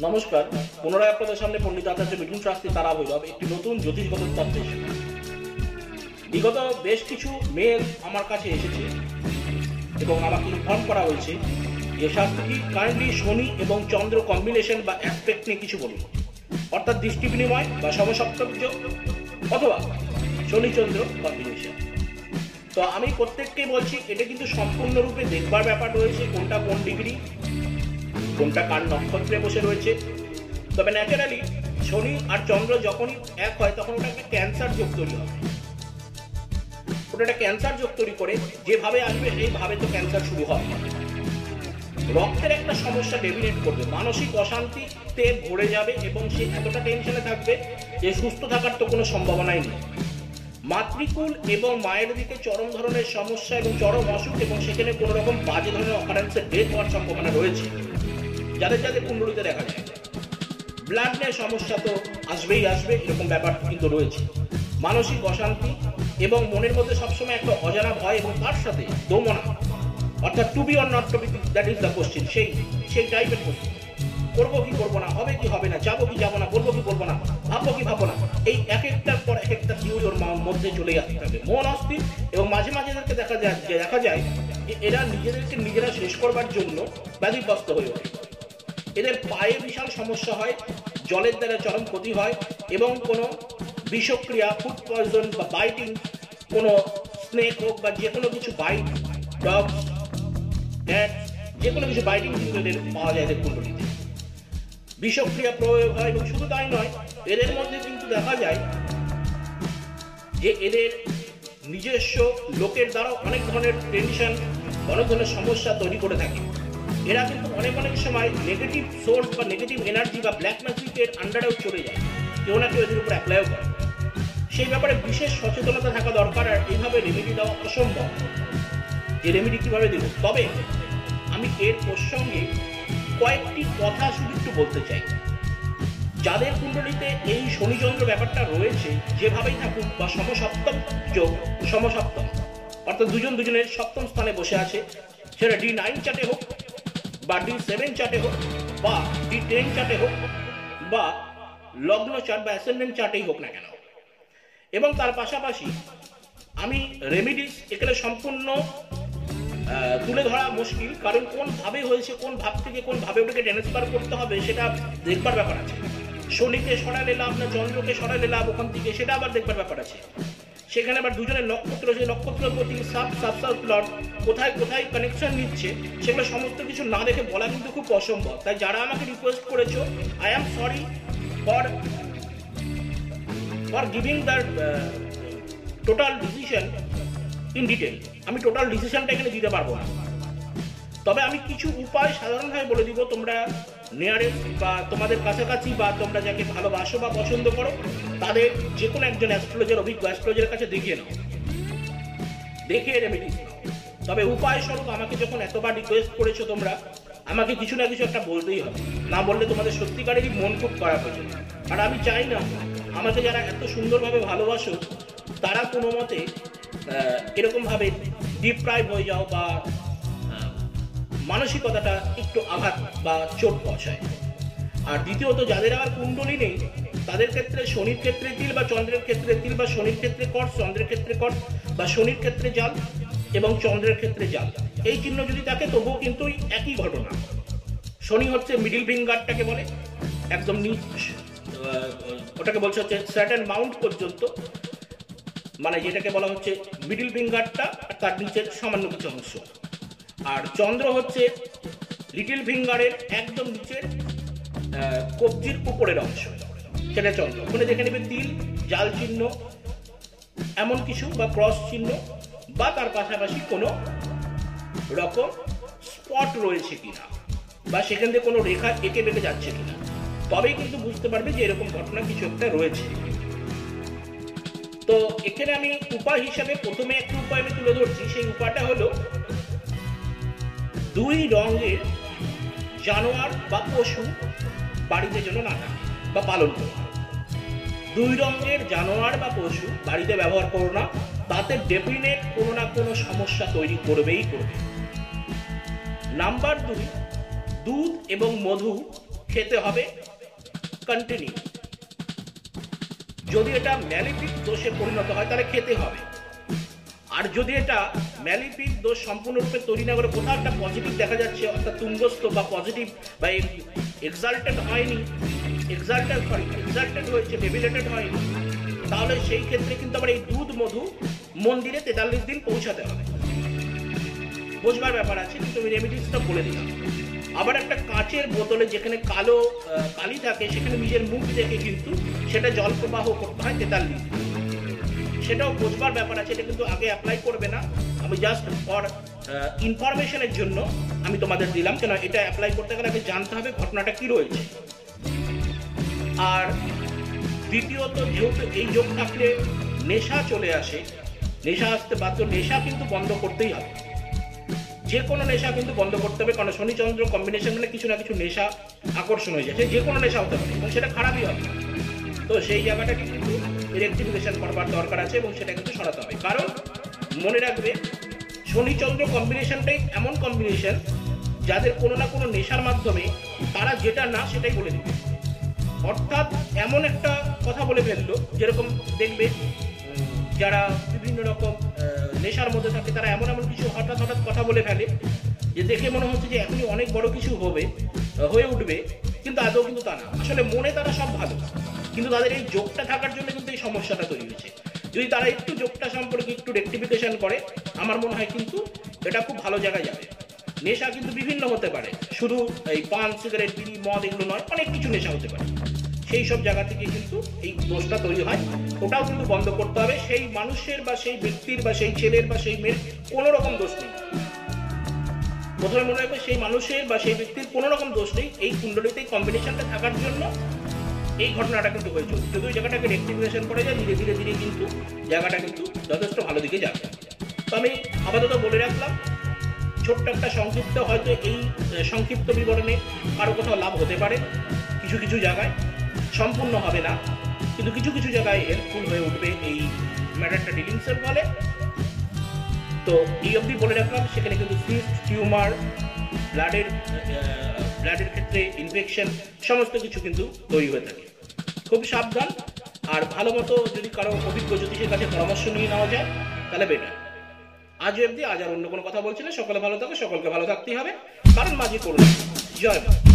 নমস্কার, পুনরায় আপনাদের সামনে পণ্ডিত আচার্য মিঠুন শাস্ত্রী তারা ভৈরব, একটি নতুন জ্যোতিষগত তত্ত্ব বিগত বেশ কিছু মেল আমার কাছে এসেছে এবং আমাকে ইনফর্ম করা হয়েছে যে শাস্ত্রী কাইন্ডলি শনি এবং চন্দ্র কম্বিনেশন বা অ্যাসপেক্ট নিয়ে কিছু বলুন। অর্থাৎ দৃষ্টি বিনিময় বা সমসপ্তর্য অথবা শনি চন্দ্র কম্বিনেশন তো আমি প্রত্যেককে বলছি, এটা কিন্তু সম্পূর্ণরূপে দেখবার ব্যাপার রয়েছে কোনটা কোন ডিগ্রি কোনটা কার নক্ষত্রে বসে রয়েছে। তবে ন্যাচারালি শনি আর চন্দ্র যখনই এক হয়, তখন ওটা একটা ক্যান্সার যোগ তৈরি হবে। ওটা একটা ক্যান্সার যোগ তৈরি করে যেভাবে আসবে সেইভাবে তো ক্যান্সার শুরু হয় রক্তের একটা সমস্যা ডেভিনেট করবে। মানসিক অশান্তিতে ভরে যাবে এবং সে এতটা টেনশনে থাকবে যে সুস্থ থাকার তো কোনো সম্ভাবনাই নেই। মাতৃকুল এবং মায়ের দিকে চরম ধরনের সমস্যা এবং চরম অসুখ এবং সেখানে কোনো রকম বাজে ধরনের অকারেন্সে ডেথ হওয়ার সম্ভাবনা রয়েছে। যাদের যাদের কুণ্ডলিতে দেখা যায়। ব্লাড নিয়ে সমস্যা তো আসবেই আসবে, এরকম ব্যাপার কিন্তু রয়েছে। মানসিক অশান্তি এবং মনের মধ্যে সবসময় একটা অজানা ভয় এবং তার সাথে দোমনা অর্থাৎ to be or not to be that is the question সেই সেই টাইপের কোশ্চেন করব কি করব না, হবে কি হবে না, যাব কি যাব না বলব কি বলব না, ভাববো কি ভাববো না, এই এক একটার পর এক একটা থিওরি ওর মধ্যে চলে আসতে থাকে। মন অস্থির এবং মাঝে মাঝে এদেরকে দেখা যায় দেখা যায় যে এরা নিজেদেরকে নিজেরা শেষ করবার জন্য ব্যাধিগ্রস্ত হয়ে ওঠে। এদের পায়ে বিশাল সমস্যা হয়, জলের দ্বারা চরম ক্ষতি হয় এবং কোনো বিষক্রিয়া ফুড পয়জন বা বাইটিং কোনো স্নেক হোক বা যে কোনো কিছু বাইট ডগ যে কোনো কিছু বাইটিং কিন্তু এদের পাওয়া যায় এদের কুণ্ডলিতে। বিষক্রিয়া প্রয়োগ হয় এবং শুধু তাই নয়, এদের মধ্যে কিন্তু দেখা যায় যে এদের নিজস্ব লোকের দ্বারা অনেক ধরনের টেনশন অনেক ধরনের সমস্যা তৈরি করে থাকে। এরা কিন্তু অনেক অনেক সময় নেগেটিভ সোর্স বা নেগেটিভ এনার্জি বা ব্ল্যাক ম্যাজিকের আন্ডারেও চলে যায়। কেউ না কেউ এদের উপর অ্যাপ্লাইও করে। সেই ব্যাপারে বিশেষ সচেতনতা থাকা দরকার আর এইভাবে রেমেডি দেওয়া অসম্ভব। যে রেমেডি কীভাবে দেব? তবে আমি এর প্রসঙ্গে কয়েকটি কথা শুধু একটু বলতে চাই। যাদের কুণ্ডলিতে এই শনিচন্দ্র ব্যাপারটা রয়েছে, যেভাবেই থাকুক বা সমসপ্তম যোগ, সমসপ্তম, অর্থাৎ দুজন দুজনের সপ্তম স্থানে বসে আছে, সেটা ডি নাইন চার্টে হোক বা ডি সেভেন চার্টে হোক বা ডি টেন চার্টে হোক বা লগ্ন চার্ট বা অ্যাসেন্ডেন্ট চার্টেই হোক না কেন। এবং তার পাশাপাশি আমি রেমিডিস এখানে সম্পূর্ণ তুলে ধরা মুশকিল। কারণ কোন ভাবে হয়েছে, কোন ভাব থেকে কোন ভাবে ওটাকে ট্রান্সফার করতে হবে সেটা দেখবার ব্যাপার আছে। শনিকে সরালে লাভ না, চন্দ্রকে সরালে লাভ, ওখান থেকে সেটা আবার দেখবার ব্যাপার আছে। সেখানে আবার দুজনের নক্ষত্র, সেই নক্ষত্র প্রতি সাব সাব সাব প্লট কোথায় কোথায় কানেকশন নিচ্ছে, সেগুলো সমস্ত কিছু না দেখে বলা কিন্তু খুব অসম্ভব। তাই যারা আমাকে রিকোয়েস্ট করেছ I am sorry for for giving their total decision in detail আমি টোটাল ডিসিশনটা এখানে দিতে পারব না। তবে আমি কিছু উপায় সাধারণভাবে বলে দিব, তোমরা নিয়ারেস্ট বা তোমাদের কাছাকাছি বা তোমরা যাকে ভালোবাসো বা পছন্দ করো, তাদের যে কোনো একজন অ্যাস্ট্রোলজার অভিজ্ঞ অ্যাস্ট্রোলজারের কাছে দেখিয়ে নাও। দেখে রেমেডিস নাও। তবে উপায় স্বরূপ আমাকে যখন এতবার রিকোয়েস্ট করেছ তোমরা, আমাকে কিছু না কিছু একটা বলতেই হবে। না বললে তোমাদের সত্যিকারেরই মন খুব খারাপ হয়ে যাবে। আর আমি চাই না আমাকে যারা এত সুন্দরভাবে ভালোবাসো, তারা কোনো মতে এরকমভাবে ডিপ্রাইভ হয়ে যাও বা মানসিকতাটা একটু আঘাত বা চোট পৌঁছায়। আর দ্বিতীয়ত, যাদের আবার কুণ্ডলী নেই, তাদের ক্ষেত্রে শনির ক্ষেত্রে তিল বা চন্দ্রের ক্ষেত্রে তিল বা শনির ক্ষেত্রে কর, চন্দ্রের ক্ষেত্রে কর বা শনির ক্ষেত্রে জাল এবং চন্দ্রের ক্ষেত্রে জাল। এই চিহ্ন যদি থাকে, তবুও কিন্তু একই ঘটনা। শনি হচ্ছে মিডিল ফিঙ্গারটাকে বলে, একদম নিচ ওটাকে বলছে হচ্ছে স্যাটার্ন মাউন্ট পর্যন্ত। মানে যেটাকে বলা হচ্ছে মিডিল ফিঙ্গারটা আর তার নিচের সামান্য কিছু অংশ। আর চন্দ্র হচ্ছে লিটিল ফিঙ্গারের একদম আহ, কবজির উপরের অংশ। সেটা চন্দ্র। ওখানে দেখে নেবে তিল জাল চিহ্ন এমন কিছু বা ক্রস চিহ্ন বা তার পাশাপাশি কোনো রকম স্পট রয়েছে কিনা বা সেখান থেকে কোনো রেখা এঁকে বেঁকে যাচ্ছে কিনা। তবেই কিন্তু বুঝতে পারবে যে এরকম ঘটনা কিছু একটা রয়েছে। তো এখানে আমি উপায় হিসাবে প্রথমে একটা উপায় আমি তুলে ধরছি। সেই উপায়টা হলো দুই রঙের জানোয়ার বা পশু বাড়িতে যেন না থাকে বা পালন করো। দুই রঙের জানোয়ার বা পশু বাড়িতে ব্যবহার করো না, তাতে ডেফিনেট কোনো না কোনো সমস্যা তৈরি করবেই করবে। নাম্বার দুই, দুধ এবং মধু খেতে হবে কন্টিনিউ যদি এটা ম্যালিফিক দোষে পরিণত হয়, তাহলে খেতে হবে। আর যদি এটা ম্যালিফিক দোষ সম্পূর্ণরূপে তৈরি না করে, কোথাও একটা পজিটিভ দেখা যাচ্ছে, অর্থাৎ তুঙ্গস্থ বা পজিটিভ বা এক্সাল্টেড হয়নি এক্সাল্টেড সরি এক্সাল্টেড হয়েছে ডেভিলেটেড হয়নি, তাহলে সেই ক্ষেত্রে কিন্তু আবার এই দুধ মধু মন্দিরে তেতাল্লিশ দিন পৌঁছাতে হবে। বোঝবার ব্যাপার আছে, কিন্তু আমি রেমিডিসটা বলে দিলাম। আবার একটা কাঁচের বোতলে যেখানে কালো কালি থাকে, সেখানে নিজের মুখ দেখে কিন্তু সেটা জল প্রবাহ করতে হয় তেতাল্লিশ দিন। সেটাও বোঝবার ব্যাপার আছে, এটা কিন্তু আগে অ্যাপ্লাই করবে না। আমি জাস্ট ফর ইনফরমেশনের জন্য আমি তোমাদের দিলাম কেন এটা অ্যাপ্লাই করতে গেলে আগে জানতে হবে ঘটনাটা কি রয়েছে। আর দ্বিতীয়ত, যেহেতু এই যোগ থাকলে নেশা চলে আসে, নেশা আসতে বাধ্য, নেশা কিন্তু বন্ধ করতেই হবে। যে কোনো নেশা কিন্তু বন্ধ করতে হবে, কারণ শনিচন্দ্র কম্বিনেশন মানে কিছু না কিছু নেশা আকর্ষণ হয়ে যাচ্ছে, যে কোনো নেশা হতে পারে, এবং সেটা খারাপই হবে। তো সেই জায়গাটাকে কিন্তু রেক্টিফিকেশন করবার দরকার আছে এবং সেটা কিন্তু সরাতে হবে। কারণ মনে রাখবে শনি চন্দ্র কম্বিনেশনটাই এমন কম্বিনেশন যাদের কোনো না কোনো নেশার মাধ্যমে তারা যেটা না সেটাই বলে দেবে। অর্থাৎ এমন একটা কথা বলে ফেলল, যেরকম দেখবে, যারা বিভিন্ন রকম নেশার মধ্যে থাকে, তারা এমন এমন কিছু হঠাৎ হঠাৎ কথা বলে ফেলে, যে দেখে মনে হচ্ছে যে এখনই অনেক বড় কিছু হবে, হয়ে উঠবে, কিন্তু আদৌ কিন্তু তা না। আসলে মনে তারা সব ভালো। কিন্তু তাদের এই যোগটা থাকার জন্য কিন্তু এই সমস্যাটা তৈরি হয়েছে। যদি তারা একটু যোগটা সম্পর্কে একটু রেক্টিফিকেশন করে, আমার মনে হয় কিন্তু এটা খুব ভালো জায়গায় যাবে। নেশা কিন্তু বিভিন্ন হতে পারে। শুধু এই পান, সিগারেট, বিড়ি, মদ এগুলো নয়, অনেক কিছু নেশা হতে পারে। সেই সব জায়গা থেকে কিন্তু এই দোষটা তৈরি হয়। ওটাও কিন্তু বন্ধ করতে হবে। সেই মানুষের বা সেই ব্যক্তির বা সেই ছেলের বা সেই মেয়ের কোনো রকম দোষ নেই। প্রথমে মনে রাখবে সেই মানুষের বা সেই ব্যক্তির কোনো রকম দোষ নেই। এই কুণ্ডলিতে এই কম্বিনেশনটা থাকার জন্য এই ঘটনাটা কিন্তু হয়েছে। যদি ওই জায়গাটাকে রেক্টিফিকেশন করে যায়, ধীরে ধীরে ধীরে কিন্তু জায়গাটা কিন্তু যথেষ্ট ভালো দিকে যাবে। তো আমি আপাতত বলে রাখলাম, ছোট্ট একটা সংক্ষিপ্ত হয়তো এই সংক্ষিপ্ত বিবরণে কারও কোথাও লাভ হতে পারে, কিছু কিছু জায়গায়। সম্পূর্ণ হবে না, কিন্তু কিছু কিছু জায়গায় হেল্পফুল হয়ে উঠবে এই ম্যাটারটা ডিলিংসের ফলে। তো এই অবধি বলে রাখলাম, সেখানে কিন্তু সিস্ট টিউমার ব্লাডের ব্লাডের ক্ষেত্রে ইনফেকশন, সমস্ত কিছু কিন্তু তৈরি হয়ে থাকে। খুব সাবধান, আর ভালো মতো যদি কারও অভিজ্ঞ জ্যোতিষের কাছে পরামর্শ নিয়ে নেওয়া যায়, তাহলে বেটার আজ অবধি, আজ আর অন্য কোনো কথা বলছি না। সকলে ভালো থাকো, সকলকে ভালো থাকতেই হবে। কারণ মাঝে করুন। জয় মা